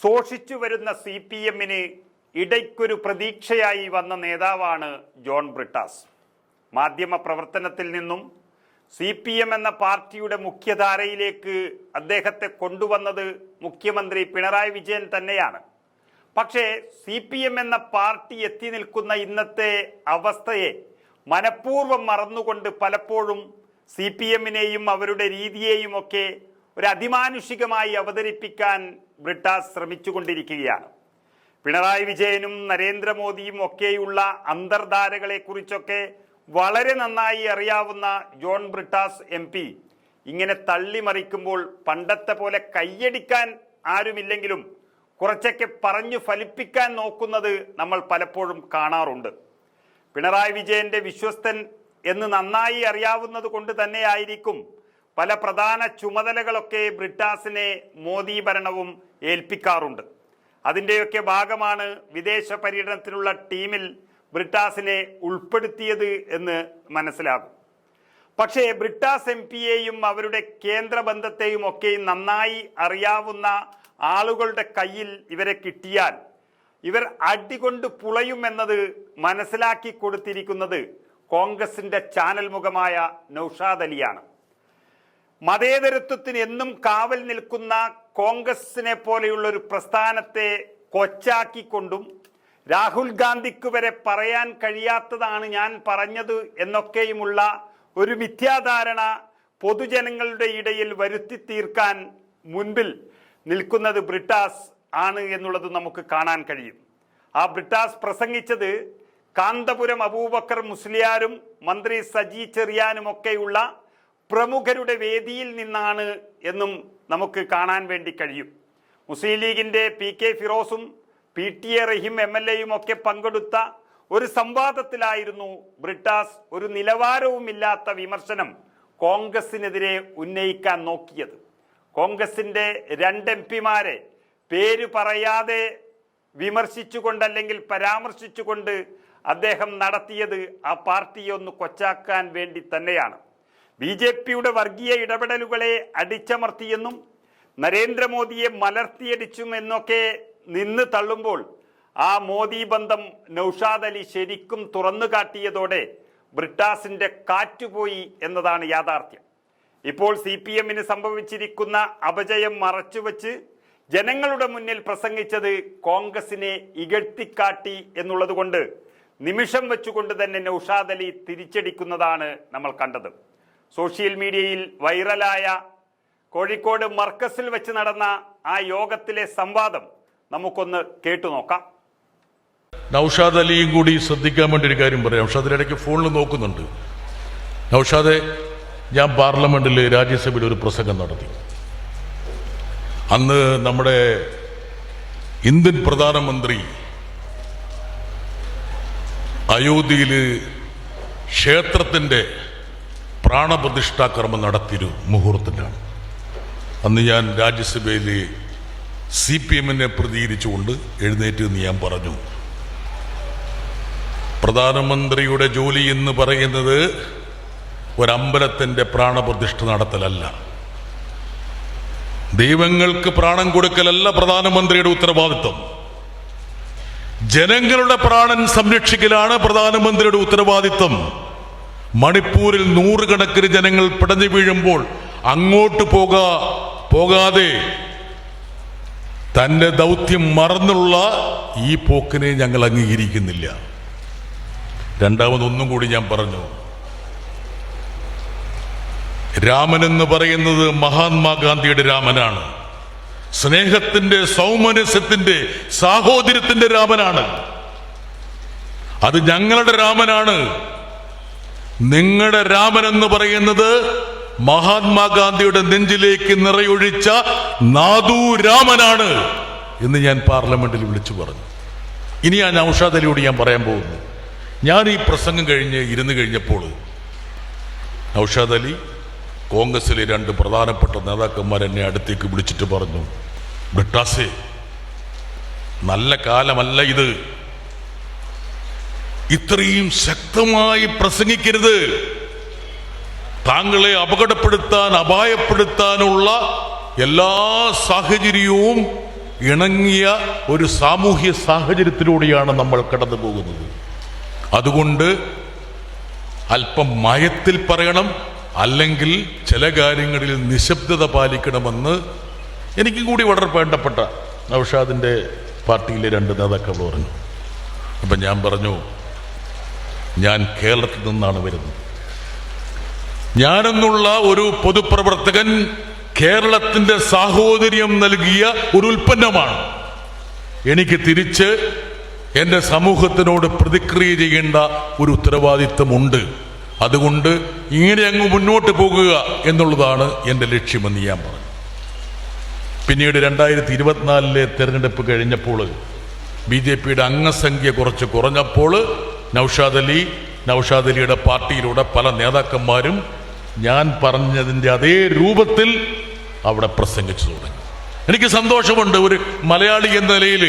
ശോഷിച്ചു വരുന്ന C P എമ്മിന് ഇടയ്ക്കൊരു പ്രതീക്ഷയായി വന്ന നേതാവാണ് ജോൺ ബ്രിട്ടാസ്. മാധ്യമ പ്രവർത്തനത്തിൽ നിന്നും സി പി എം എന്ന പാർട്ടിയുടെ മുഖ്യധാരയിലേക്ക് അദ്ദേഹത്തെ കൊണ്ടുവന്നത് മുഖ്യമന്ത്രി പിണറായി വിജയൻ തന്നെയാണ്. പക്ഷേ സി പി എം എന്ന പാർട്ടി എത്തി നിൽക്കുന്ന ഇന്നത്തെ അവസ്ഥയെ മനഃപൂർവം മറന്നുകൊണ്ട് പലപ്പോഴും സി പി എമ്മിനെയും അവരുടെ രീതിയെയും ഒക്കെ ഒരു അതിമാനുഷികമായി അവതരിപ്പിക്കാൻ ബ്രിട്ടാസ് ശ്രമിച്ചുകൊണ്ടിരിക്കുകയാണ്. പിണറായി വിജയനും നരേന്ദ്രമോദിയും ഒക്കെയുള്ള അന്തർധാരകളെക്കുറിച്ചൊക്കെ വളരെ നന്നായി അറിയാവുന്ന ജോൺ ബ്രിട്ടാസ് എം പി ഇങ്ങനെ തള്ളിമറിക്കുമ്പോൾ പണ്ടത്തെ പോലെ കയ്യടിക്കാൻ ആരുമില്ലെങ്കിലും കുറച്ചൊക്കെ പറഞ്ഞു ഫലിപ്പിക്കാൻ നോക്കുന്നത് നമ്മൾ പലപ്പോഴും കാണാറുണ്ട്. പിണറായി വിജയന്റെ വിശ്വസ്തൻ എന്ന് നന്നായി അറിയാവുന്നത് കൊണ്ട് തന്നെയായിരിക്കും പല പ്രധാന ചുമതലകളൊക്കെ ബ്രിട്ടാസിനെ മോദി ഭരണവും ഏൽപ്പിക്കാറുണ്ട്. അതിന്റെയൊക്കെ ഭാഗമാണ് വിദേശ പര്യടനത്തിനുള്ള ടീമിൽ ബ്രിട്ടാസിനെ ഉൾപ്പെടുത്തിയത് എന്ന് മനസ്സിലാകും. പക്ഷേ ബ്രിട്ടാസ് എം പിയെയും അവരുടെ കേന്ദ്ര ബന്ധത്തെയും ഒക്കെ നന്നായി അറിയാവുന്ന ആളുകളുടെ കയ്യിൽ ഇവരെ കിട്ടിയാൽ ഇവർ അടികൊണ്ട് പുളയും എന്നത് മനസ്സിലാക്കി കൊടുത്തിരിക്കുന്നത് കോൺഗ്രസിന്റെ ചാനൽ മുഖമായ നൌഷാദ് അലിയാണ്. മതേതരത്വത്തിന് എന്നും കാവൽ നിൽക്കുന്ന കോൺഗ്രസിനെ പോലെയുള്ള ഒരു പ്രസ്ഥാനത്തെ കൊച്ചാക്കിക്കൊണ്ടും രാഹുൽ ഗാന്ധിക്ക് വരെ പറയാൻ കഴിയാത്തതാണ് ഞാൻ പറഞ്ഞത് എന്നൊക്കെയുമുള്ള ഒരു മിഥ്യാധാരണ പൊതുജനങ്ങളുടെ ഇടയിൽ വരുത്തി തീർക്കാൻ മുൻപിൽ നിൽക്കുന്നത് ബ്രിട്ടാസ് ആണ് എന്നുള്ളത് നമുക്ക് കാണാൻ കഴിയും. ആ ബ്രിട്ടാസ് പ്രസംഗിച്ചത് കാന്തപുരം അബൂബക്കർ മുസ്ലിയാരും മന്ത്രി സജി ചെറിയാനും ഒക്കെയുള്ള പ്രമുഖരുടെ വേദിയിൽ നിന്നാണ് എന്നും നമുക്ക് കാണാൻ വേണ്ടി കഴിയും. മുസ്ലിം ലീഗിന്റെ P K ഫിറോസും P T A Rahim M L എയും ഒക്കെ പങ്കെടുത്ത ഒരു സംവാദത്തിലായിരുന്നു ബ്രിട്ടാസ് ഒരു നിലവാരവുമില്ലാത്ത വിമർശനം കോൺഗ്രസിനെതിരെ ഉന്നയിക്കാൻ നോക്കിയത്. കോൺഗ്രസിന്റെ രണ്ട് എം പിമാരെ പേര് പറയാതെ വിമർശിച്ചുകൊണ്ടല്ലെങ്കിൽ പരാമർശിച്ചുകൊണ്ട് അദ്ദേഹം നടത്തിയത് ആ പാർട്ടിയെ ഒന്ന് കൊച്ചാക്കാൻ വേണ്ടി തന്നെയാണ്. ബി ജെ പിയുടെ വർഗീയ ഇടപെടലുകളെ അടിച്ചമർത്തിയെന്നും നരേന്ദ്രമോദിയെ മലർത്തിയടിച്ചും എന്നൊക്കെ നിന്ന് തള്ളുമ്പോൾ ആ മോദി ബന്ധം നൌഷാദ് അലി ശരിക്കും തുറന്നു കാട്ടിയതോടെ ബ്രിട്ടാസിന്റെ കാറ്റുപോയി എന്നതാണ് യാഥാർത്ഥ്യം. ഇപ്പോൾ സി പി എമ്മിന് സംഭവിച്ചിരിക്കുന്ന അപജയം മറച്ചുവെച്ച് ജനങ്ങളുടെ മുന്നിൽ പ്രസംഗിച്ചത് കോൺഗ്രസിനെ ഇകഴ്ത്തിക്കാട്ടി എന്നുള്ളത് കൊണ്ട് നിമിഷം വെച്ചുകൊണ്ട് തന്നെ നൌഷാദ് അലി തിരിച്ചടിക്കുന്നതാണ് നമ്മൾ കണ്ടത്. സോഷ്യൽ മീഡിയയിൽ വൈറലായ കോഴിക്കോട് മർക്കസിൽ വെച്ച് നടന്ന ആ യോഗത്തിലെ സംവാദം നമുക്കൊന്ന് കേട്ടു നോക്കാം. നൌഷാദ് അലിയും കൂടി ശ്രദ്ധിക്കാൻ വേണ്ടി ഒരു കാര്യം പറയാം. നൌഷാദ് ഇടയ്ക്ക് ഫോണിൽ നോക്കുന്നുണ്ട്. നൌഷാദെ ഞാൻ പാർലമെന്റിൽ രാജ്യസഭയിൽ ഒരു പ്രസംഗം നടത്തി. അന്ന് നമ്മുടെ ഇന്ത്യൻ പ്രധാനമന്ത്രി അയോധ്യയിൽ ക്ഷേത്രത്തിന്റെ പ്രാണപ്രതിഷ്ഠാകർമ്മം നടത്തിയൊരു മുഹൂർത്തത്തിലാണ്. അന്ന് ഞാൻ രാജ്യസഭയിലെ സി പി എമ്മിനെ പ്രതികരിച്ചുകൊണ്ട് എഴുന്നേറ്റ് എന്ന് ഞാൻ പറഞ്ഞു. പ്രധാനമന്ത്രിയുടെ ജോലി എന്ന് പറയുന്നത് ഒരമ്പലത്തിന്റെ പ്രാണപ്രതിഷ്ഠ നടത്തലല്ല. ദൈവങ്ങൾക്ക് പ്രാണം കൊടുക്കലല്ല പ്രധാനമന്ത്രിയുടെ ഉത്തരവാദിത്വം. ജനങ്ങളുടെ പ്രാണൻ സംരക്ഷിക്കലാണ് പ്രധാനമന്ത്രിയുടെ ഉത്തരവാദിത്വം. മണിപ്പൂരിൽ നൂറുകണക്കിന് ജനങ്ങൾ പിടഞ്ഞു വീഴുമ്പോൾ അങ്ങോട്ട് പോക പോകാതെ തന്റെ ദൗത്യം മറന്നുള്ള ഈ പോക്കിനെ ഞങ്ങൾ അംഗീകരിക്കുന്നില്ല. രണ്ടാമതൊന്നും കൂടി ഞാൻ പറഞ്ഞു. രാമൻ എന്ന് പറയുന്നത് മഹാത്മാഗാന്ധിയുടെ രാമനാണ്. സ്നേഹത്തിന്റെ സൗമനസ്യത്തിന്റെ സാഹോദര്യത്തിന്റെ രാമനാണ്. അത് ഞങ്ങളുടെ രാമനാണ്. നിങ്ങളുടെ രാമൻ എന്ന് പറയുന്നത് മഹാത്മാഗാന്ധിയുടെ നെഞ്ചിലേക്ക് നിറയൊഴിച്ച നാദൂ രാമനാണ് എന്ന് ഞാൻ പാർലമെന്റിൽ വിളിച്ചു പറഞ്ഞു. ഇനി ഞാൻ നൌഷാദ് അലിയോട് ഞാൻ പറയാൻ പോകുന്നു. ഞാൻ ഈ പ്രസംഗം കഴിഞ്ഞ് ഇരുന്ന് കഴിഞ്ഞപ്പോൾ നൌഷാദ് അലി കോൺഗ്രസിലെ രണ്ട് പ്രധാനപ്പെട്ട നേതാക്കന്മാർ എന്നെ അടുത്തേക്ക് വിളിച്ചിട്ട് പറഞ്ഞു ബ്രിട്ടാസേ നല്ല കാലമല്ല ഇത്. ഇത്രയും ശക്തമായി പ്രസംഗിക്കരുത്. താങ്കളെ അപകടപ്പെടുത്താൻ അപായപ്പെടുത്താനുള്ള എല്ലാ സാഹചര്യവും ഇണങ്ങിയ ഒരു സാമൂഹ്യ സാഹചര്യത്തിലൂടെയാണ് നമ്മൾ കടന്നു പോകുന്നത് അതുകൊണ്ട് അല്പം മയത്തിൽ പറയണം അല്ലെങ്കിൽ ചില കാര്യങ്ങളിൽ നിശബ്ദത പാലിക്കണമെന്ന് എനിക്കും കൂടി വളരെ വേണ്ടപ്പെട്ട നൌഷാദിന്റെ പാർട്ടിയിലെ രണ്ട് നേതാക്കൾ പറഞ്ഞു. അപ്പം ഞാൻ പറഞ്ഞു ഞാൻ കേരളത്തിൽ നിന്നാണ് വരുന്നത്. ഞാനെന്നുള്ള ഒരു പൊതുപ്രവർത്തകൻ കേരളത്തിന്റെ സാഹോദര്യം നൽകിയ ഒരു ഉൽപ്പന്നമാണ്. എനിക്ക് തിരിച്ച് എന്റെ സമൂഹത്തിനോട് പ്രതിക്രിയ ചെയ്യേണ്ട ഒരു ഉത്തരവാദിത്വമുണ്ട്. അതുകൊണ്ട് ഇങ്ങനെ അങ്ങ് മുന്നോട്ട് പോകുക എന്നുള്ളതാണ് എന്റെ ലക്ഷ്യമെന്ന് ഞാൻ പറഞ്ഞു. പിന്നീട് രണ്ടായിരത്തി ഇരുപത്തിനാലിലെ തെരഞ്ഞെടുപ്പ് കഴിഞ്ഞപ്പോൾ ബി ജെ പിയുടെ അംഗസംഖ്യ കുറച്ച് കുറഞ്ഞപ്പോൾ നൌഷാദ് അലി നൌഷാദ് അലിയുടെ പാർട്ടിയിലൂടെ പല നേതാക്കന്മാരും ഞാൻ പറഞ്ഞതിന്റെ അതേ രൂപത്തിൽ അവിടെ പ്രസംഗിച്ചു തുടങ്ങി. എനിക്ക് സന്തോഷമുണ്ട് ഒരു മലയാളി എന്ന നിലയിൽ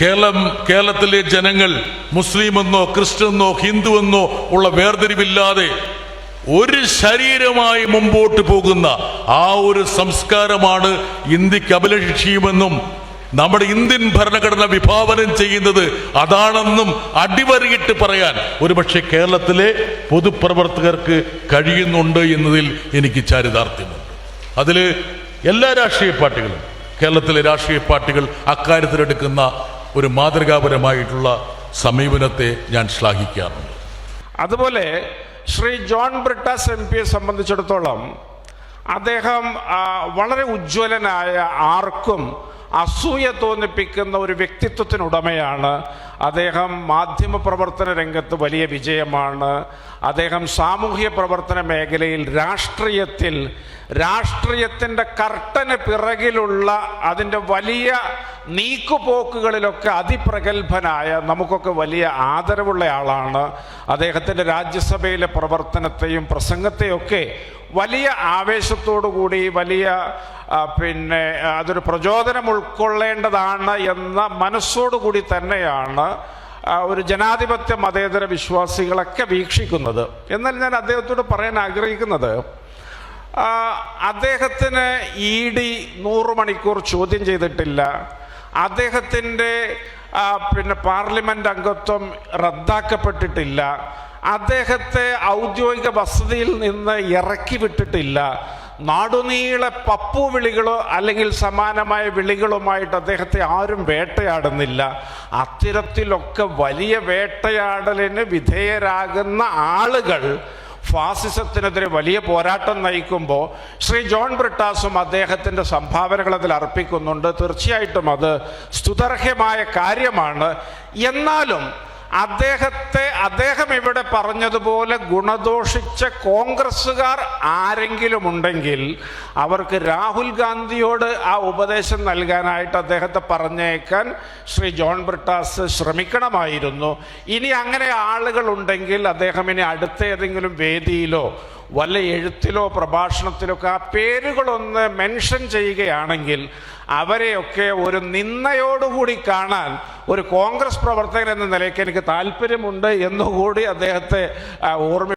കേരളം കേരളത്തിലെ ജനങ്ങൾ മുസ്ലിം എന്നോ ക്രിസ്ത്യനെന്നോ ഹിന്ദു എന്നോ ഉള്ള വേർതിരിവില്ലാതെ ഒരു ശരീരമായി മുമ്പോട്ട് പോകുന്ന ആ ഒരു സംസ്കാരമാണ് ഇന്ത്യയ്ക്ക് അഭിലഷിയുമെന്നും നമ്മുടെ ഇന്ത്യൻ ഭരണഘടന വിഭാവനം ചെയ്യുന്നത് അതാണെന്നും അടിവരയിട്ട് പറയാൻ. ഒരുപക്ഷെ കേരളത്തിലെ പൊതുപ്രവർത്തകർക്ക് കഴിയുന്നുണ്ട് എന്നതിൽ എനിക്ക് ചാരിതാർത്ഥ്യമുണ്ട്. അതിൽ എല്ലാ രാഷ്ട്രീയ പാർട്ടികളും കേരളത്തിലെ രാഷ്ട്രീയ പാർട്ടികൾ അക്കാര്യത്തിലെടുക്കുന്ന ഒരു മാതൃകാപരമായിട്ടുള്ള സമീപനത്തെ ഞാൻ ശ്ലാഘിക്കാറുണ്ട്. അതുപോലെ ശ്രീ ജോൺ ബ്രിട്ടാസ് എം പിയെ സംബന്ധിച്ചിടത്തോളം അദ്ദേഹം വളരെ ഉജ്ജ്വലനായ ആർക്കും അസൂയ തോന്നിപ്പിക്കുന്ന ഒരു വ്യക്തിത്വത്തിനുടമയാണ് അദ്ദേഹം മാധ്യമ പ്രവർത്തന രംഗത്ത് വലിയ വിജയമാണ്. അദ്ദേഹം സാമൂഹ്യ പ്രവർത്തന മേഖലയിൽ രാഷ്ട്രീയത്തിൽ രാഷ്ട്രീയത്തിന്റെ കർട്ടന് പിറകിലുള്ള അതിന്റെ വലിയ നീക്കുപോക്കുകളിലൊക്കെ അതിപ്രഗത്ഭനായ നമുക്കൊക്കെ വലിയ ആദരവുള്ള ആളാണ്. അദ്ദേഹത്തിന്റെ രാജ്യസഭയിലെ പ്രവർത്തനത്തെയും പ്രസംഗത്തെയൊക്കെ വലിയ ആവേശത്തോടു കൂടി വലിയ പിന്നെ അതൊരു പ്രചോദനം ഉൾക്കൊള്ളേണ്ടതാണ് എന്ന മനസ്സോടുകൂടി തന്നെയാണ് ഒരു ജനാധിപത്യ മതേതര വിശ്വാസികളൊക്കെ വീക്ഷിക്കുന്നത്. എന്നാൽ ഞാൻ അദ്ദേഹത്തോട് പറയാൻ ആഗ്രഹിക്കുന്നത് അദ്ദേഹത്തിന് ഇ ഡി നൂറ് മണിക്കൂർ ചോദ്യം ചെയ്തിട്ടില്ല. അദ്ദേഹത്തിന്റെ പിന്നെ പാർലമെന്റ് അംഗത്വം റദ്ദാക്കപ്പെട്ടിട്ടില്ല. അദ്ദേഹത്തെ ഔദ്യോഗിക വസതിയിൽ നിന്ന് ഇറക്കി വിട്ടിട്ടില്ല. നാടുനീളെ പപ്പു വിളികളോ അല്ലെങ്കിൽ സമാനമായ വിളികളുമായിട്ട് അദ്ദേഹത്തെ ആരും വേട്ടയാടുന്നില്ല. അത്തരത്തിലൊക്കെ വലിയ വേട്ടയാടലിന് വിധേയരാകുന്ന ആളുകൾ ഫാസിസത്തിനെതിരെ വലിയ പോരാട്ടം നയിക്കുമ്പോൾ ശ്രീ ജോൺ ബ്രിട്ടാസും അദ്ദേഹത്തിന്റെ സംഭാവനകൾ അതിൽ അർപ്പിക്കുന്നുണ്ട്. തീർച്ചയായിട്ടും അത് സ്തുതർഹ്യമായ കാര്യമാണ്. എന്നാലും അദ്ദേഹത്തെ അദ്ദേഹം ഇവിടെ പറഞ്ഞതുപോലെ ഗുണദോഷിച്ച കോൺഗ്രസ്സുകാർ ആരെങ്കിലും ഉണ്ടെങ്കിൽ അവർക്ക് രാഹുൽ ഗാന്ധിയോട് ആ ഉപദേശം നൽകാനായിട്ട് അദ്ദേഹത്തെ പറഞ്ഞേക്കാൻ ശ്രീ ജോൺ ബ്രിട്ടാസ് ശ്രമിക്കണമായിരുന്നു. ഇനി അങ്ങനെ ആളുകൾ ഉണ്ടെങ്കിൽ അദ്ദേഹം ഇനി അടുത്ത ഏതെങ്കിലും വേദിയിലോ വല്ല എഴുത്തിലോ പ്രഭാഷണത്തിലോ ഒക്കെ ആ പേരുകളൊന്ന് മെൻഷൻ ചെയ്യുകയാണെങ്കിൽ അവരെയൊക്കെ ഒരു നിന്നയോടുകൂടി കാണാൻ ഒരു കോൺഗ്രസ് പ്രവർത്തകൻ എന്ന നിലയ്ക്ക് എനിക്ക് താല്പര്യമുണ്ട് എന്നുകൂടി അദ്ദേഹത്തെ ഓർമ്മ